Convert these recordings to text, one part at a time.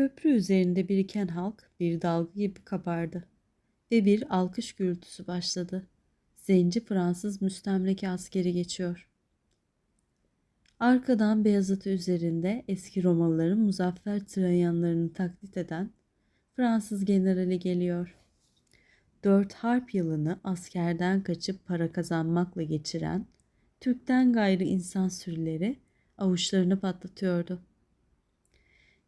Köprü üzerinde biriken halk bir dalga gibi kabardı ve bir alkış gürültüsü başladı. Zenci Fransız müstemleke askeri geçiyor. Arkadan Beyazıt üzerinde eski Romalıların muzaffer Trajanlarını taklit eden Fransız generali geliyor. Dört harp yılını askerden kaçıp para kazanmakla geçiren Türk'ten gayrı insan sürüleri avuçlarını patlatıyordu.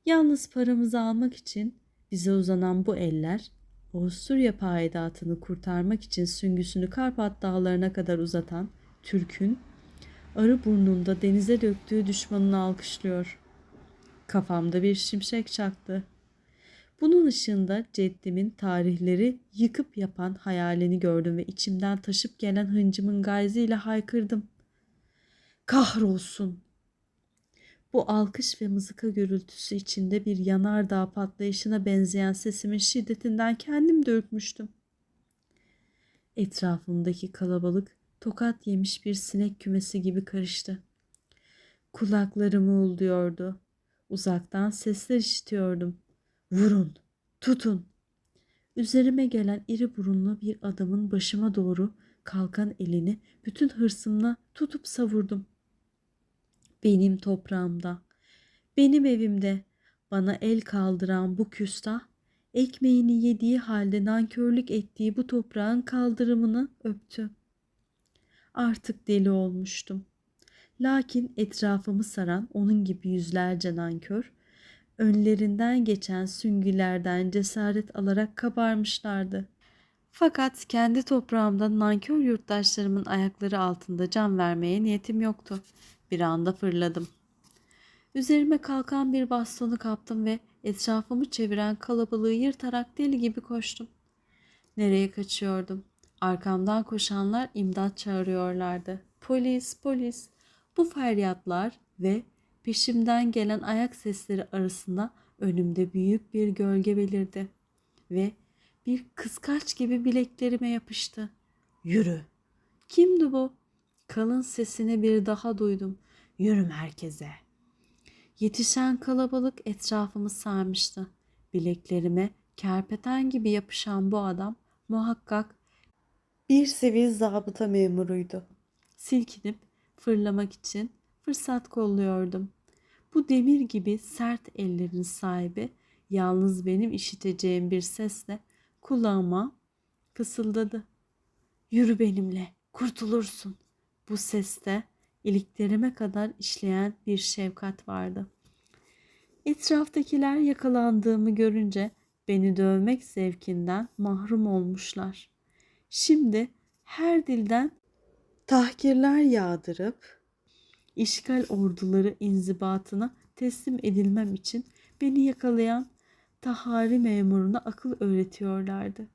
Yalnız paramızı almak için bize uzanan bu eller Avusturya payidatını kurtarmak için süngüsünü Karpat dağlarına kadar uzatan Türk'ün arı burnunda denize döktüğü düşmanını alkışlıyor. Kafamda bir şimşek çaktı. Bunun ışığında ceddimin tarihleri yıkıp yapan hayalini gördüm ve içimden taşıp gelen hıncımın gayziyle haykırdım. Kahrolsun! Bu alkış ve mızıka gürültüsü içinde bir yanardağ patlayışına benzeyen sesimin şiddetinden kendim de ürkmüştüm. Etrafımdaki kalabalık tokat yemiş bir sinek kümesi gibi karıştı. Kulaklarımı uğulduyordu. Uzaktan sesler işitiyordum. Vurun, tutun. Üzerime gelen iri burunlu bir adamın başıma doğru kalkan elini bütün hırsımla tutup savurdum. Benim toprağımda, benim evimde bana el kaldıran bu küstah, ekmeğini yediği halde nankörlük ettiği bu toprağın kaldırımını öptü. Artık deli olmuştum. Lakin etrafımı saran onun gibi yüzlerce nankör, önlerinden geçen süngülerden cesaret alarak kabarmışlardı. Fakat kendi toprağımda nankör yurttaşlarımın ayakları altında can vermeye niyetim yoktu. Bir anda fırladım. Üzerime kalkan bir bastonu kaptım ve etrafımı çeviren kalabalığı yırtarak deli gibi koştum. Nereye kaçıyordum? Arkamdan koşanlar imdat çağırıyorlardı. Polis, polis. Bu feryatlar ve peşimden gelen ayak sesleri arasında önümde büyük bir gölge belirdi ve bir kıskaç gibi bileklerime yapıştı. Yürü. Kimdi bu? Kalın sesini bir daha duydum. Yürü merkeze. Yetişen kalabalık etrafımı sarmıştı. Bileklerime kerpeten gibi yapışan bu adam muhakkak bir sivil zabıta memuruydu. Silkinip fırlamak için fırsat kolluyordum. Bu demir gibi sert ellerin sahibi yalnız benim işiteceğim bir sesle kulağıma fısıldadı. Yürü benimle, kurtulursun. Bu seste iliklerime kadar işleyen bir şefkat vardı. Etraftakiler yakalandığımı görünce beni dövmek zevkinden mahrum olmuşlar. Şimdi her dilden tahkirler yağdırıp işgal orduları inzibatına teslim edilmem için beni yakalayan tahari memuruna akıl öğretiyorlardı.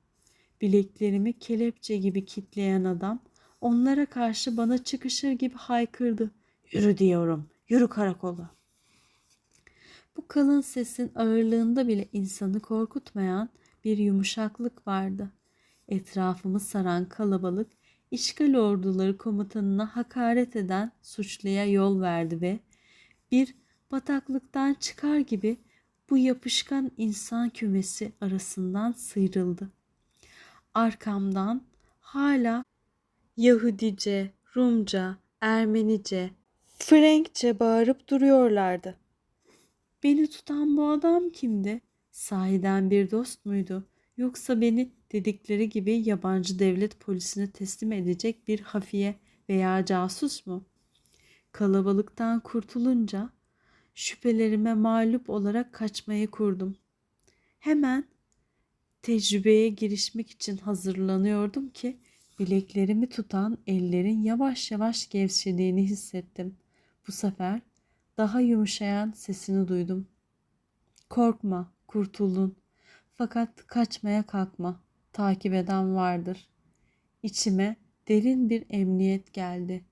Bileklerimi kelepçe gibi kitleyen adam onlara karşı bana çıkışır gibi haykırdı. Yürü diyorum, yürü karakola. Bu kalın sesin ağırlığında bile insanı korkutmayan bir yumuşaklık vardı. Etrafımı saran kalabalık işgal orduları komutanına hakaret eden suçluya yol verdi ve bir bataklıktan çıkar gibi bu yapışkan insan kümesi arasından sıyrıldı. Arkamdan hala Yahudice, Rumca, Ermenice, Frenkçe bağırıp duruyorlardı. Beni tutan bu adam kimdi? Sahiden bir dost muydu? Yoksa beni dedikleri gibi yabancı devlet polisine teslim edecek bir hafiye veya casus mu? Kalabalıktan kurtulunca şüphelerime mağlup olarak kaçmayı kurdum. Hemen tecrübeye girişmek için hazırlanıyordum ki bileklerimi tutan ellerin yavaş yavaş gevşediğini hissettim. Bu sefer daha yumuşayan sesini duydum. Korkma, kurtuldun. Fakat kaçmaya kalkma. Takip eden vardır. İçime derin bir emniyet geldi.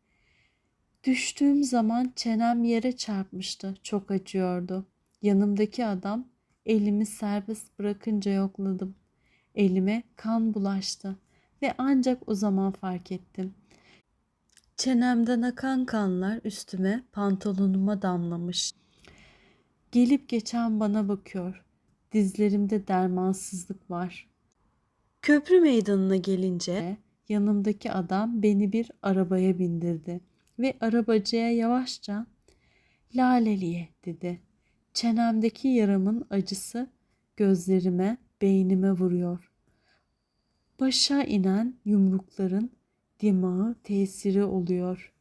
Düştüğüm zaman çenem yere çarpmıştı. Çok acıyordu. Yanımdaki adam elimi serbest bırakınca yokladım. Elime kan bulaştı ve ancak o zaman fark ettim. Çenemden akan kanlar üstüme, pantolonuma damlamış. Gelip geçen bana bakıyor. Dizlerimde dermansızlık var. Köprü meydanına gelince yanımdaki adam beni bir arabaya bindirdi ve arabacıya yavaşça Laleliye dedi. Çenemdeki yaramın acısı gözlerime, beynime vuruyor. Başa inen yumrukların dimağı tesiri oluyor.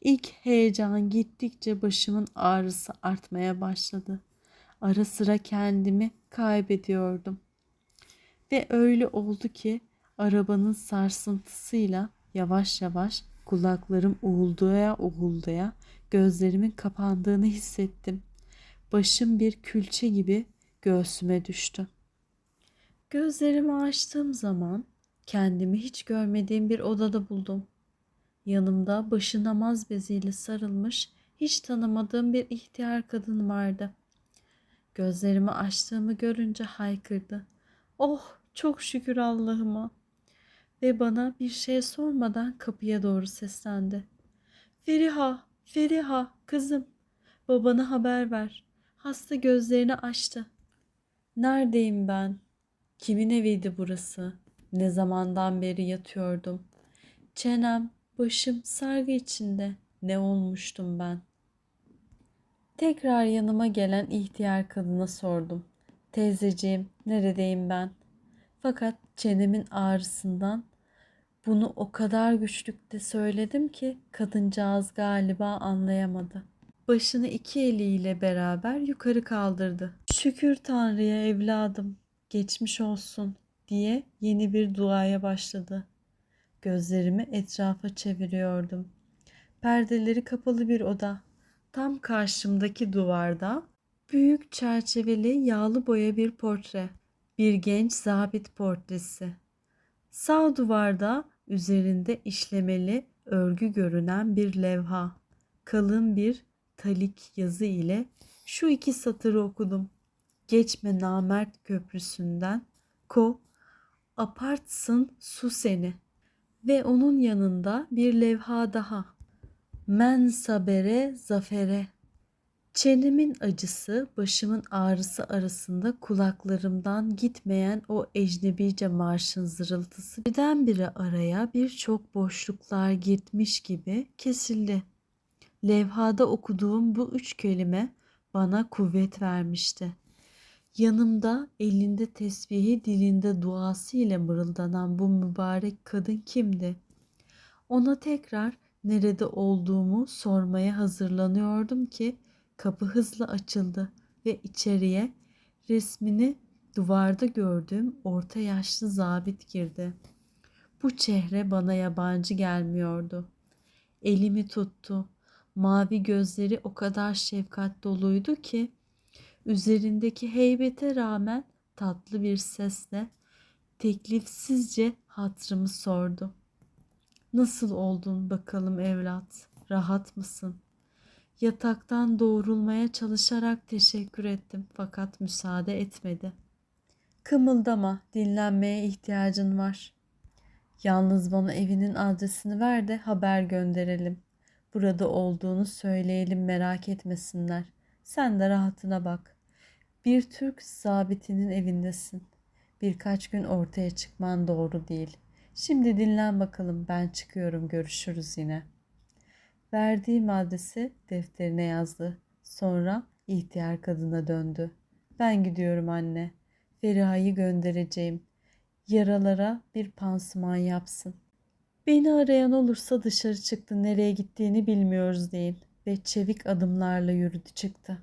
İlk heyecan gittikçe başımın ağrısı artmaya başladı. Ara sıra kendimi kaybediyordum. Ve öyle oldu ki arabanın sarsıntısıyla yavaş yavaş kulaklarım uğuldaya uğuldaya gözlerimin kapandığını hissettim. Başım bir külçe gibi göğsüme düştü. Gözlerimi açtığım zaman kendimi hiç görmediğim bir odada buldum. Yanımda başı namaz beziyle sarılmış, hiç tanımadığım bir ihtiyar kadın vardı. Gözlerimi açtığımı görünce haykırdı. Oh, çok şükür Allah'ıma. Ve bana bir şey sormadan kapıya doğru seslendi. Feriha, Feriha, kızım, babana haber ver. Hasta gözlerini açtı. Neredeyim ben? Kimin eviydi burası? Ne zamandan beri yatıyordum. Çenem, başım sargı içinde. Ne olmuştum ben? Tekrar yanıma gelen ihtiyar kadına sordum. Teyzeciğim, neredeyim ben? Fakat çenemin ağrısından bunu o kadar güçlükte söyledim ki kadıncağız galiba anlayamadı. Başını iki eliyle beraber yukarı kaldırdı. Şükür Tanrı'ya evladım, geçmiş olsun diye yeni bir duaya başladı. Gözlerimi etrafa çeviriyordum. Perdeleri kapalı bir oda. Tam karşımdaki duvarda büyük çerçeveli yağlı boya bir portre. Bir genç zabit portresi. Sağ duvarda üzerinde işlemeli örgü görünen bir levha. Kalın bir talik yazı ile şu iki satırı okudum. Geçme namert köprüsünden ko apartsın su seni. Ve onun yanında bir levha daha. Men sabere zafere. Çenemin acısı, başımın ağrısı arasında kulaklarımdan gitmeyen o ecnebice marşın zırıltısı birdenbire araya birçok boşluklar gitmiş gibi kesildi. Levhada okuduğum bu üç kelime bana kuvvet vermişti. Yanımda elinde tesbihi dilinde duası ile mırıldanan bu mübarek kadın kimdi? Ona tekrar nerede olduğumu sormaya hazırlanıyordum ki kapı hızla açıldı ve içeriye resmini duvarda gördüğüm orta yaşlı zabit girdi. Bu çehre bana yabancı gelmiyordu. Elimi tuttu. Mavi gözleri o kadar şefkat doluydu ki üzerindeki heybete rağmen tatlı bir sesle teklifsizce hatrımı sordu. Nasıl oldun bakalım evlat? Rahat mısın? Yataktan doğrulmaya çalışarak teşekkür ettim fakat müsaade etmedi. Kımıldama, dinlenmeye ihtiyacın var. Yalnız bana evinin adresini ver de haber gönderelim. Burada olduğunu söyleyelim merak etmesinler. Sen de rahatına bak. Bir Türk zabitinin evindesin. Birkaç gün ortaya çıkman doğru değil. Şimdi dinlen bakalım ben çıkıyorum görüşürüz yine. Verdiğim adresi defterine yazdı. Sonra ihtiyar kadına döndü. Ben gidiyorum anne. Feriha'yı göndereceğim. Yaralara bir pansuman yapsın. Beni arayan olursa dışarı çıktı nereye gittiğini bilmiyoruz deyin. Ve çevik adımlarla yürüdü çıktı.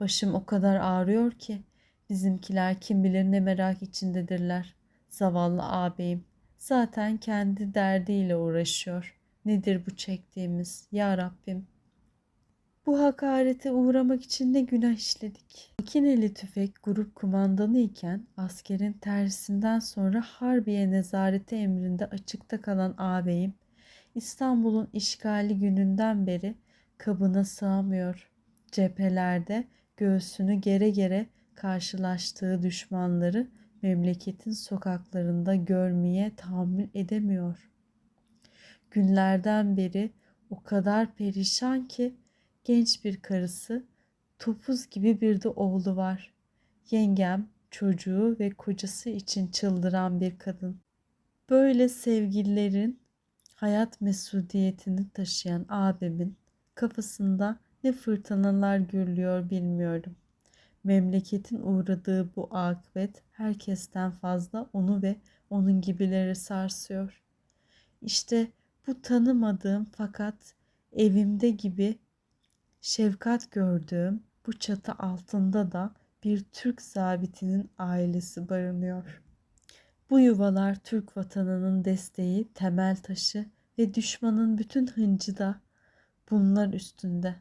Başım o kadar ağrıyor ki bizimkiler kim bilir ne merak içindedirler. Zavallı ağabeyim zaten kendi derdiyle uğraşıyor. Nedir bu çektiğimiz ya Rabbim? Bu hakarete uğramak için ne günah işledik. Makineli tüfek grup kumandanı iken askerin tersinden sonra Harbiye nezareti emrinde açıkta kalan ağabeyim İstanbul'un işgali gününden beri kabına sığamıyor. Cephelerde göğsünü gere gere karşılaştığı düşmanları memleketin sokaklarında görmeye tahammül edemiyor. Günlerden beri o kadar perişan ki genç bir karısı, topuz gibi bir de oğlu var. Yengem, çocuğu ve kocası için çıldıran bir kadın. Böyle sevgililerin hayat mesudiyetini taşıyan abimin kafasında ne fırtınalar gürlüyor bilmiyorum. Memleketin uğradığı bu akıbet herkesten fazla onu ve onun gibileri sarsıyor. İşte bu tanımadığım fakat evimde gibi şefkat gördüğüm bu çatı altında da bir Türk zabitinin ailesi barınıyor. Bu yuvalar Türk vatanının desteği, temel taşı ve düşmanın bütün hıncı da bunlar üstünde.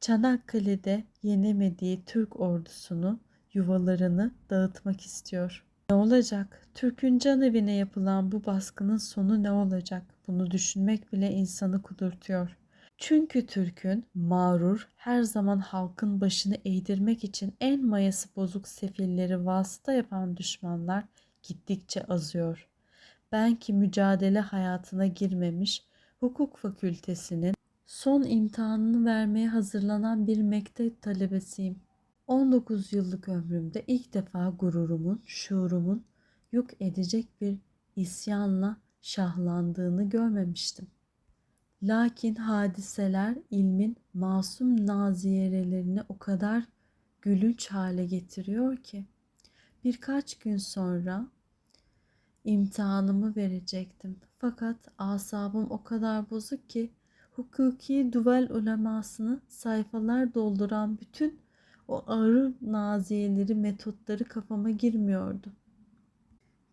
Çanakkale'de yenemediği Türk ordusunu, yuvalarını dağıtmak istiyor. Ne olacak? Türk'ün can evine yapılan bu baskının sonu ne olacak? Bunu düşünmek bile insanı kudurtuyor. Çünkü Türk'ün mağrur her zaman halkın başını eğdirmek için en mayası bozuk sefilleri vasıta yapan düşmanlar gittikçe azıyor. Ben ki mücadele hayatına girmemiş hukuk fakültesinin son imtihanını vermeye hazırlanan bir mektep talebesiyim. 19 yıllık ömrümde ilk defa gururumun, şuurumun yok edecek bir isyanla şahlandığını görmemiştim. Lakin hadiseler ilmin masum naziyerelerini o kadar gülünç hale getiriyor ki birkaç gün sonra imtihanımı verecektim. Fakat asabım o kadar bozuk ki hukuki duval ulemasını sayfalar dolduran bütün o ağır naziyeleri metotları kafama girmiyordu.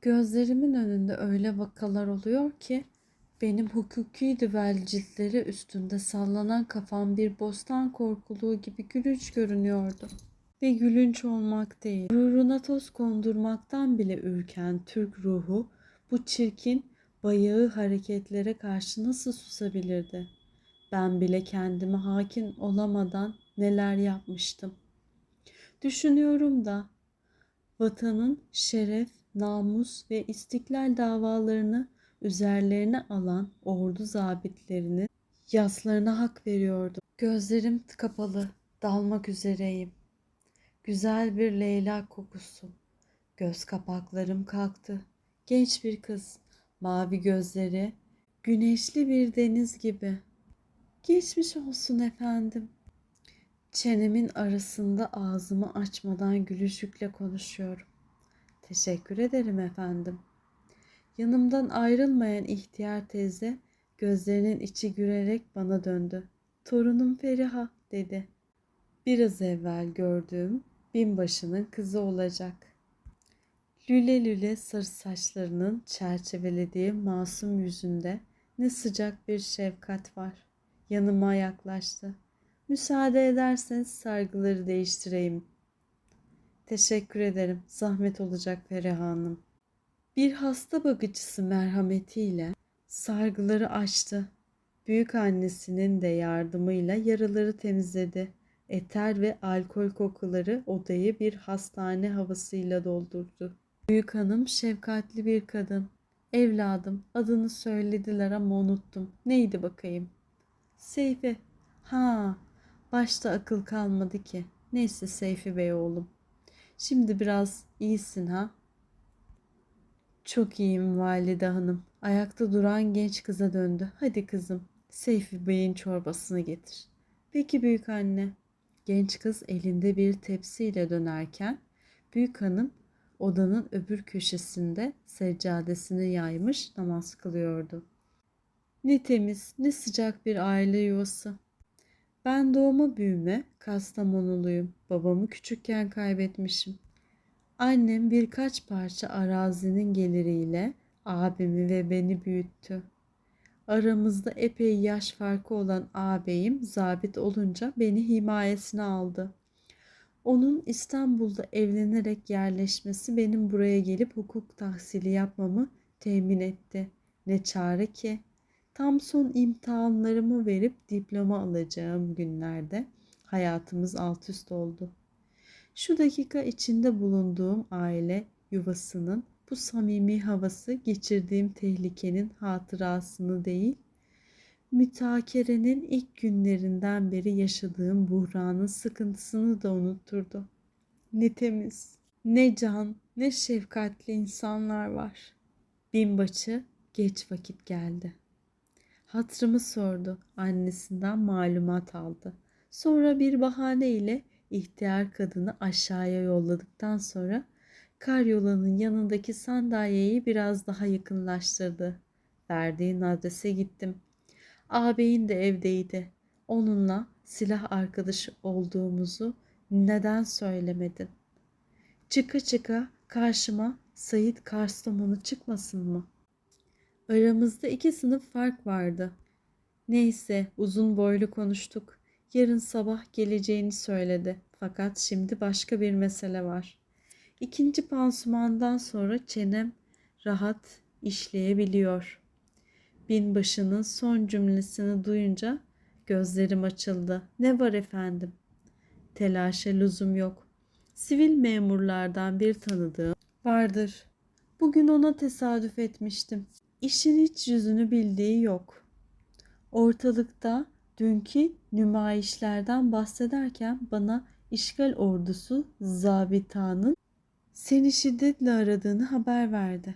Gözlerimin önünde öyle vakalar oluyor ki benim hukuki düvel ciltleri üstünde sallanan kafam bir bostan korkuluğu gibi gülünç görünüyordu. Ve gülünç olmak değil, gururuna toz kondurmaktan bile ürken Türk ruhu bu çirkin, bayağı hareketlere karşı nasıl susabilirdi? Ben bile kendime hakim olamadan neler yapmıştım. Düşünüyorum da vatanın şeref, namus ve istiklal davalarını üzerlerine alan ordu zabitlerinin yaslarına hak veriyordum. Gözlerim kapalı, dalmak üzereyim. Güzel bir Leyla kokusu. Göz kapaklarım kalktı. Genç bir kız, mavi gözleri, güneşli bir deniz gibi. Geçmiş olsun efendim. Çenemin arasında ağzımı açmadan gülüşükle konuşuyorum. Teşekkür ederim efendim. Yanımdan ayrılmayan ihtiyar teyze gözlerinin içi gürerek bana döndü. Torunum Feriha dedi. Biraz evvel gördüğüm binbaşının kızı olacak. Lüle lüle sarı saçlarının çerçevelediği masum yüzünde ne sıcak bir şefkat var. Yanıma yaklaştı. Müsaade ederseniz sargıları değiştireyim. Teşekkür ederim. Zahmet olacak Feriha Hanım. Bir hasta bakıcısı merhametiyle sargıları açtı. Büyük annesinin de yardımıyla yaraları temizledi. Eter ve alkol kokuları odayı bir hastane havasıyla doldurdu. Büyük hanım şefkatli bir kadın. Evladım adını söylediler ama unuttum. Neydi bakayım? Seyfi. Ha, başta akıl kalmadı ki. Neyse Seyfi Bey oğlum. Şimdi biraz iyisin ha? Çok iyiyim valide hanım. Ayakta duran genç kıza döndü. Hadi kızım, Seyfi Bey'in çorbasını getir. Peki büyük anne. Genç kız elinde bir tepsiyle dönerken büyük hanım odanın öbür köşesinde seccadesini yaymış namaz kılıyordu. Ne temiz, ne sıcak bir aile yuvası. Ben doğma büyüme Kastamonuluyum. Babamı küçükken kaybetmişim. Annem birkaç parça arazinin geliriyle abimi ve beni büyüttü. Aramızda epey yaş farkı olan ağabeyim zabit olunca beni himayesine aldı. Onun İstanbul'da evlenerek yerleşmesi benim buraya gelip hukuk tahsili yapmamı temin etti. Ne çare ki tam son imtihanlarımı verip diploma alacağım günlerde hayatımız alt üst oldu. Şu dakika içinde bulunduğum aile yuvasının bu samimi havası geçirdiğim tehlikenin hatırasını değil, mütakerenin ilk günlerinden beri yaşadığım buhranın sıkıntısını da unutturdu. ne temiz, ne can, ne şefkatli insanlar var. Binbaşı geç vakit geldi. Hatırımı sordu, annesinden malumat aldı. Sonra bir bahane ile ihtiyar kadını aşağıya yolladıktan sonra karyolanın yanındaki sandalyeyi biraz daha yakınlaştırdı. Verdiğin adrese gittim. Ağabeyin de evdeydi. Onunla silah arkadaşı olduğumuzu neden söylemedin? Çıka çıka karşıma Sayit Karstamonu çıkmasın mı? Aramızda iki sınıf fark vardı. Neyse uzun boylu konuştuk. Yarın sabah geleceğini söyledi. Fakat şimdi başka bir mesele var. İkinci pansumandan sonra çenem rahat işleyebiliyor. Binbaşının son cümlesini duyunca gözlerim açıldı. Ne var efendim? Telaşa lüzum yok. Sivil memurlardan bir tanıdığım vardır. Bugün ona tesadüf etmiştim. İşin hiç yüzünü bildiği yok. Ortalıkta dünkü nümayişlerden bahsederken bana işgal ordusu zabitanın seni şiddetle aradığını haber verdi.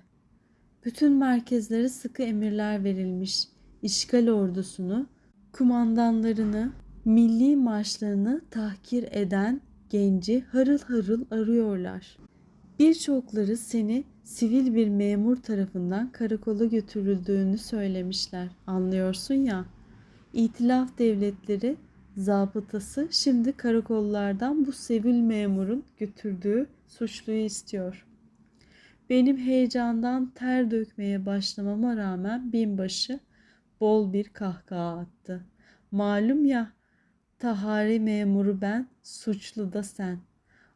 Bütün merkezlere sıkı emirler verilmiş. İşgal ordusunu, kumandanlarını, milli marşlarını tahkir eden genci harıl harıl arıyorlar. Birçokları seni sivil bir memur tarafından karakola götürüldüğünü söylemişler. Anlıyorsun ya. İtilaf devletleri zabıtası şimdi karakollardan bu sivil memurun götürdüğü suçluyu istiyor. Benim heyecandan ter dökmeye başlamama rağmen binbaşı bol bir kahkaha attı. Malum ya tahari memuru ben, suçlu da sen.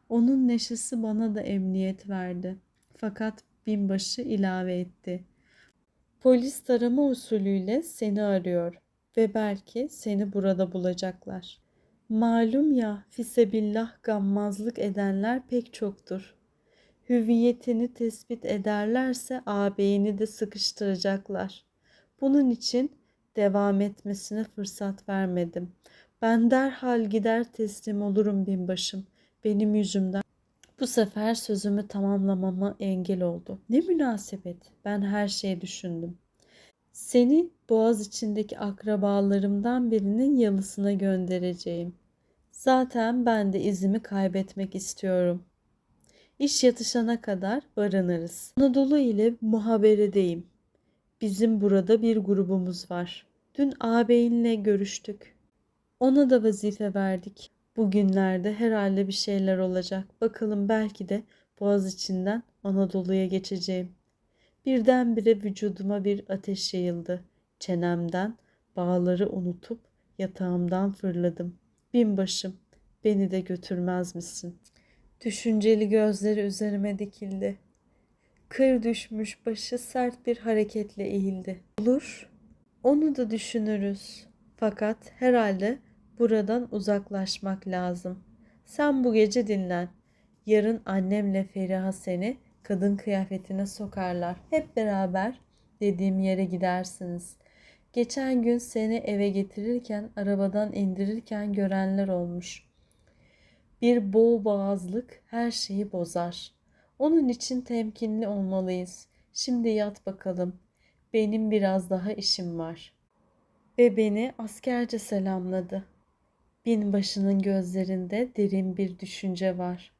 Onun neşesi bana da emniyet verdi. Fakat binbaşı ilave etti. Polis tarama usulüyle seni arıyor ve belki seni burada bulacaklar. Malum ya fisebillah gammazlık edenler pek çoktur. Hüviyetini tespit ederlerse ağabeyini de sıkıştıracaklar. Bunun için devam etmesine fırsat vermedim. Ben derhal gider teslim olurum binbaşım. Benim yüzümden bu sefer sözümü tamamlamama engel oldu. Ne münasebet. Ben her şeyi düşündüm. Seni boğaz içindeki akrabalarımdan birinin yalısına göndereceğim. Zaten ben de izimi kaybetmek istiyorum. İş yatışana kadar barınırız. Anadolu ile muhaberedeyim. Bizim burada bir grubumuz var. Dün ağabeyinle görüştük. Ona da vazife verdik. Bugünlerde herhalde bir şeyler olacak. Bakalım belki de Boğaz içinden Anadolu'ya geçeceğim. Birdenbire vücuduma bir ateş yayıldı. Çenemden bağları unutup yatağımdan fırladım. Binbaşım, beni de götürmez misin? Düşünceli gözleri üzerime dikildi. Kır düşmüş başı sert bir hareketle eğildi. Olur, onu da düşünürüz. Fakat herhalde buradan uzaklaşmak lazım. Sen bu gece dinlen. Yarın annemle Feriha seni kadın kıyafetine sokarlar. Hep beraber dediğim yere gidersiniz. Geçen gün seni eve getirirken, arabadan indirirken görenler olmuş. Bir boğ boğazlık her şeyi bozar. Onun için temkinli olmalıyız. Şimdi yat bakalım. Benim biraz daha işim var. Ve beni askerce selamladı. Binbaşının gözlerinde derin bir düşünce var.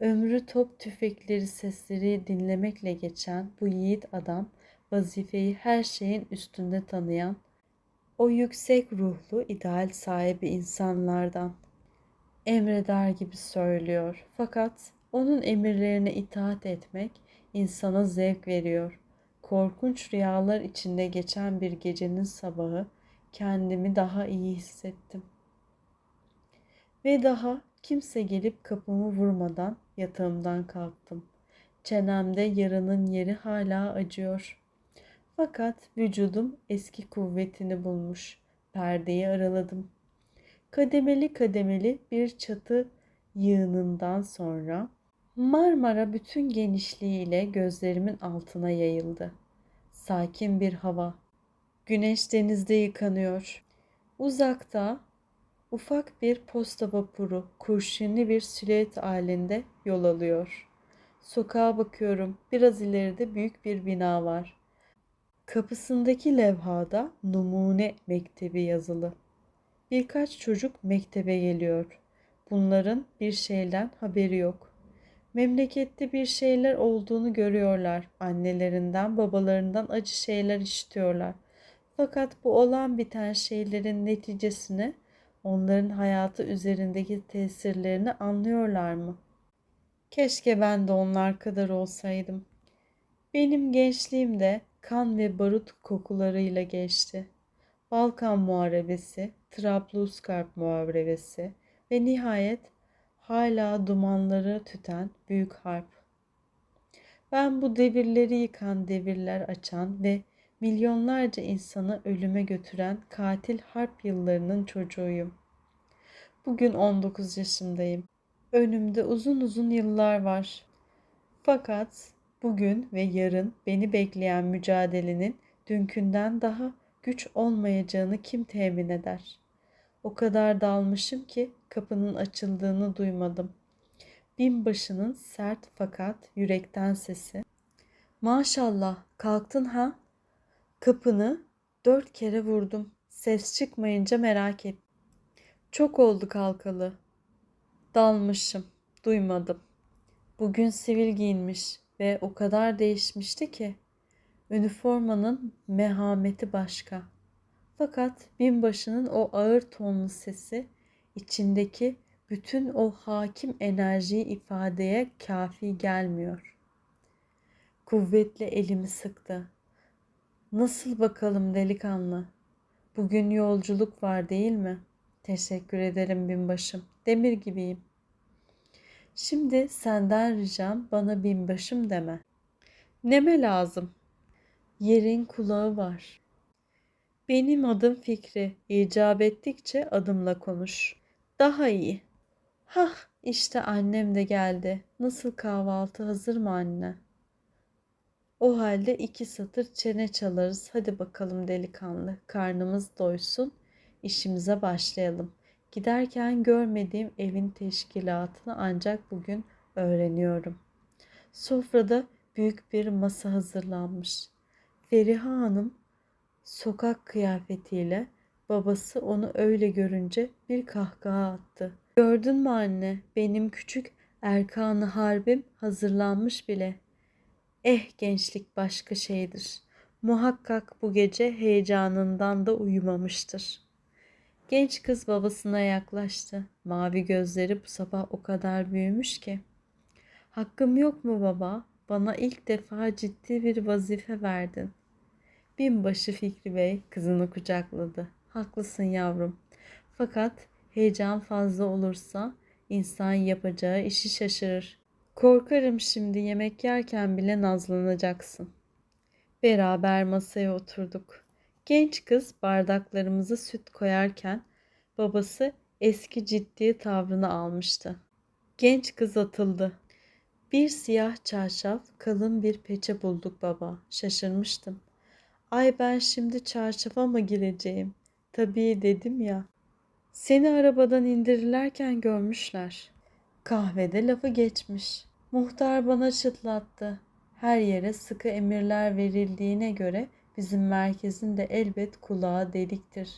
Ömrü top tüfekleri sesleri dinlemekle geçen bu yiğit adam vazifeyi her şeyin üstünde tanıyan, o yüksek ruhlu ideal sahibi insanlardan emreder gibi söylüyor. Fakat onun emirlerine itaat etmek insana zevk veriyor. Korkunç rüyalar içinde geçen bir gecenin sabahı kendimi daha iyi hissettim. Ve daha kimse gelip kapımı vurmadan yatağımdan kalktım. Çenemde yaranın yeri hala acıyor. Fakat vücudum eski kuvvetini bulmuş. Perdeyi araladım. Kademeli kademeli bir çatı yığınından sonra Marmara bütün genişliğiyle gözlerimin altına yayıldı. Sakin bir hava. Güneş denizde yıkanıyor. Uzakta, Ufak bir posta vapuru kurşunlu bir silüet halinde yol alıyor. Sokağa bakıyorum. Biraz ileride büyük bir bina var. Kapısındaki levhada numune mektebi yazılı. Birkaç çocuk mektebe geliyor. Bunların bir şeyden haberi yok. Memlekette bir şeyler olduğunu görüyorlar. Annelerinden, babalarından acı şeyler işitiyorlar. Fakat bu olan biten şeylerin neticesini, onların hayatı üzerindeki tesirlerini anlıyorlar mı? Keşke ben de onlar kadar olsaydım. Benim gençliğimde kan ve barut kokularıyla geçti. Balkan Muharebesi, Trablusgarp Muharebesi ve nihayet hala dumanları tüten büyük harp. Ben bu devirleri yıkan devirler açan ve milyonlarca insanı ölüme götüren katil harp yıllarının çocuğuyum. Bugün 19 yaşındayım. Önümde uzun uzun yıllar var. Fakat bugün ve yarın beni bekleyen mücadelenin dünkünden daha güç olmayacağını kim temin eder? O kadar dalmışım ki kapının açıldığını duymadım. Binbaşının sert fakat yürekten sesi. Maşallah kalktın ha? Kapını dört kere vurdum. Ses çıkmayınca merak ettim. Çok oldu kalkalı. Dalmışım. Duymadım. Bugün sivil giyinmiş ve o kadar değişmişti ki. Üniformanın mehameti başka. Fakat binbaşının o ağır tonlu sesi içindeki bütün o hakim enerjiyi ifadeye kafi gelmiyor. Kuvvetle elimi sıktı. Nasıl bakalım delikanlı? Bugün yolculuk var değil mi? Teşekkür ederim binbaşım. Demir gibiyim. Şimdi senden ricam bana binbaşım deme. Neme lazım? Yerin kulağı var. Benim adım Fikri. İcap ettikçe adımla konuş. Daha iyi. Hah işte annem de geldi. Nasıl kahvaltı hazır mı anne? O halde iki satır çene çalarız. Hadi bakalım delikanlı. Karnımız doysun. İşimize başlayalım. Giderken görmediğim evin teşkilatını ancak bugün öğreniyorum. Sofrada büyük bir masa hazırlanmış. Feriha Hanım sokak kıyafetiyle babası onu öyle görünce bir kahkaha attı. Gördün mü anne benim küçük Erkan-ı Harbim hazırlanmış bile. Eh gençlik başka şeydir. Muhakkak bu gece heyecanından da uyumamıştır. Genç kız babasına yaklaştı. Mavi gözleri bu sabah o kadar büyümüş ki. Hakkım yok mu baba? Bana ilk defa ciddi bir vazife verdin. Binbaşı Fikri Bey kızını kucakladı. Haklısın yavrum. Fakat heyecan fazla olursa insan yapacağı işi şaşırır. Korkarım şimdi yemek yerken bile nazlanacaksın. Beraber masaya oturduk. Genç kız bardaklarımızı süt koyarken babası eski ciddi tavrını almıştı. Genç kız atıldı. Bir siyah çarşaf, kalın bir peçe bulduk baba. Şaşırmıştım. Ay ben şimdi çarşafa mı gireceğim? Tabii dedim ya. Seni arabadan indirirlerken görmüşler. Kahvede lafı geçmiş. Muhtar bana çıtlattı. Her yere sıkı emirler verildiğine göre bizim merkezin de elbet kulağı deliktir.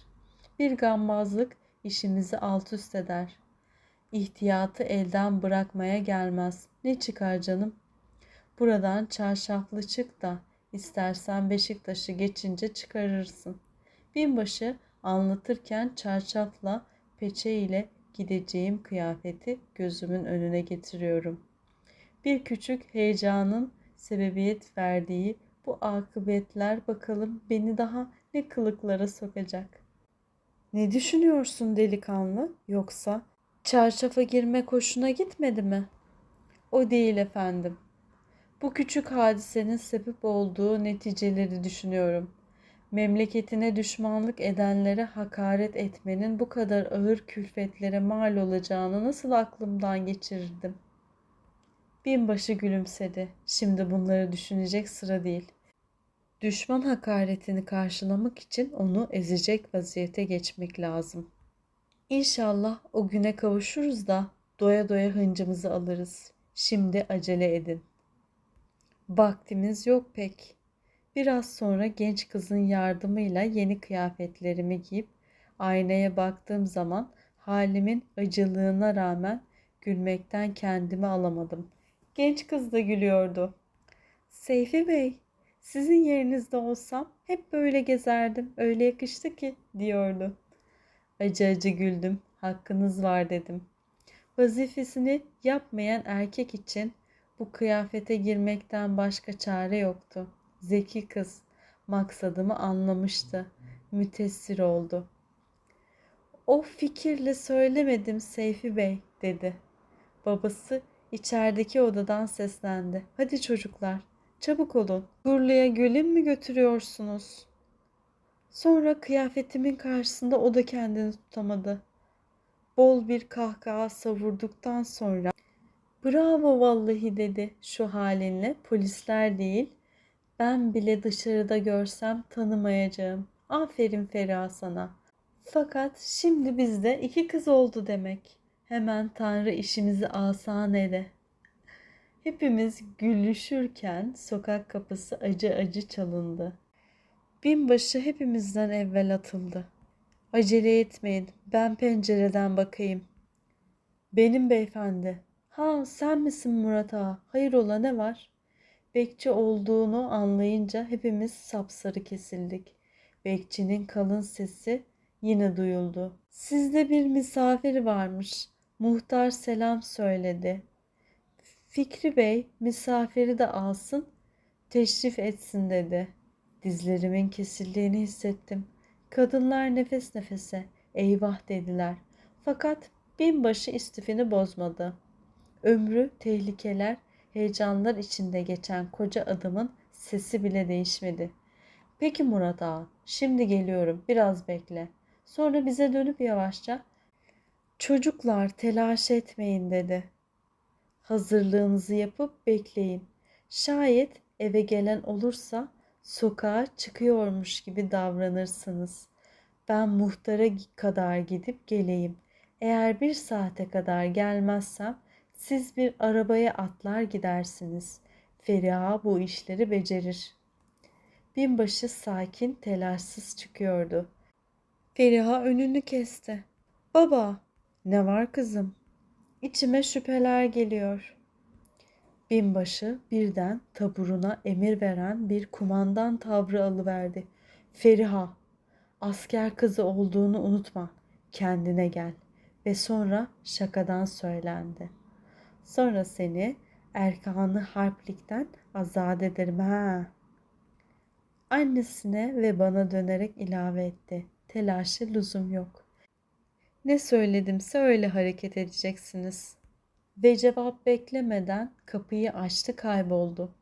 Bir gambazlık işimizi alt üst eder. İhtiyatı elden bırakmaya gelmez. Ne çıkar canım? Buradan çarşaflı çık da istersen Beşiktaş'ı geçince çıkarırsın. Binbaşı anlatırken çarşafla peçe ile gideceğim kıyafeti gözümün önüne getiriyorum. Bir küçük heyecanın sebebiyet verdiği bu akıbetler bakalım beni daha ne kılıklara sokacak. Ne düşünüyorsun delikanlı? Yoksa çarşafa girme hoşuna gitmedi mi? O değil efendim. Bu küçük hadisenin sebep olduğu neticeleri düşünüyorum. Memleketine düşmanlık edenlere hakaret etmenin bu kadar ağır külfetlere mal olacağını nasıl aklımdan geçirirdim? Binbaşı gülümsedi. Şimdi bunları düşünecek sıra değil. Düşman hakaretini karşılamak için onu ezecek vaziyete geçmek lazım. İnşallah o güne kavuşuruz da doya doya hıncımızı alırız. Şimdi acele edin. Vaktimiz yok pek. Biraz sonra genç kızın yardımıyla yeni kıyafetlerimi giyip aynaya baktığım zaman halimin acılığına rağmen gülmekten kendimi alamadım. Genç kız da gülüyordu. Seyfi Bey, sizin yerinizde olsam hep böyle gezerdim. Öyle yakıştı ki diyordu. Acı acı güldüm. Hakkınız var dedim. Vazifesini yapmayan erkek için bu kıyafete girmekten başka çare yoktu. Zeki kız maksadımı anlamıştı. Mütessir oldu. O fikirle söylemedim Seyfi Bey dedi. Babası içerideki odadan seslendi. Hadi çocuklar çabuk olun. Burlu'ya gölün mü götürüyorsunuz? Sonra kıyafetimin karşısında o da kendini tutamadı. Bol bir kahkaha savurduktan sonra Bravo vallahi dedi şu halinle polisler değil ben bile dışarıda görsem tanımayacağım. Aferin Feriha sana. Fakat şimdi bizde iki kız oldu demek. Hemen Tanrı işimizi asan ede. Hepimiz gülüşürken sokak kapısı acı acı çalındı. Binbaşı hepimizden evvel atıldı. Acele etmeyin, ben pencereden bakayım. Benim beyefendi. Ha sen misin Murat ağa? Hayrola ne var? Bekçi olduğunu anlayınca hepimiz sapsarı kesildik. Bekçinin kalın sesi yine duyuldu. Sizde bir misafir varmış. Muhtar selam söyledi. Fikri Bey misafiri de alsın, teşrif etsin dedi. Dizlerimin kesildiğini hissettim. Kadınlar nefes nefese eyvah dediler. Fakat binbaşı istifini bozmadı. Ömrü tehlikeler, heyecanlar içinde geçen koca adamın sesi bile değişmedi. Peki Murat ağa, şimdi geliyorum, biraz bekle. Sonra bize dönüp yavaşça, çocuklar telaş etmeyin dedi. Hazırlığınızı yapıp bekleyin. Şayet eve gelen olursa sokağa çıkıyormuş gibi davranırsınız. Ben muhtara kadar gidip geleyim. Eğer bir saate kadar gelmezsem siz bir arabaya atlar gidersiniz. Feriha bu işleri becerir. Binbaşı sakin, telaşsız çıkıyordu. Feriha önünü kesti. Baba, ne var kızım? İçime şüpheler geliyor. Binbaşı birden taburuna emir veren bir kumandan tavrı alıverdi. Feriha, asker kızı olduğunu unutma. Kendine gel. Ve sonra şakadan söylendi. Sonra seni erkanı harplikten azat ederim ha. Annesine ve bana dönerek ilave etti. Telaşı lüzum yok. Ne söyledimse öyle hareket edeceksiniz. Ve cevap beklemeden kapıyı açtı kayboldu.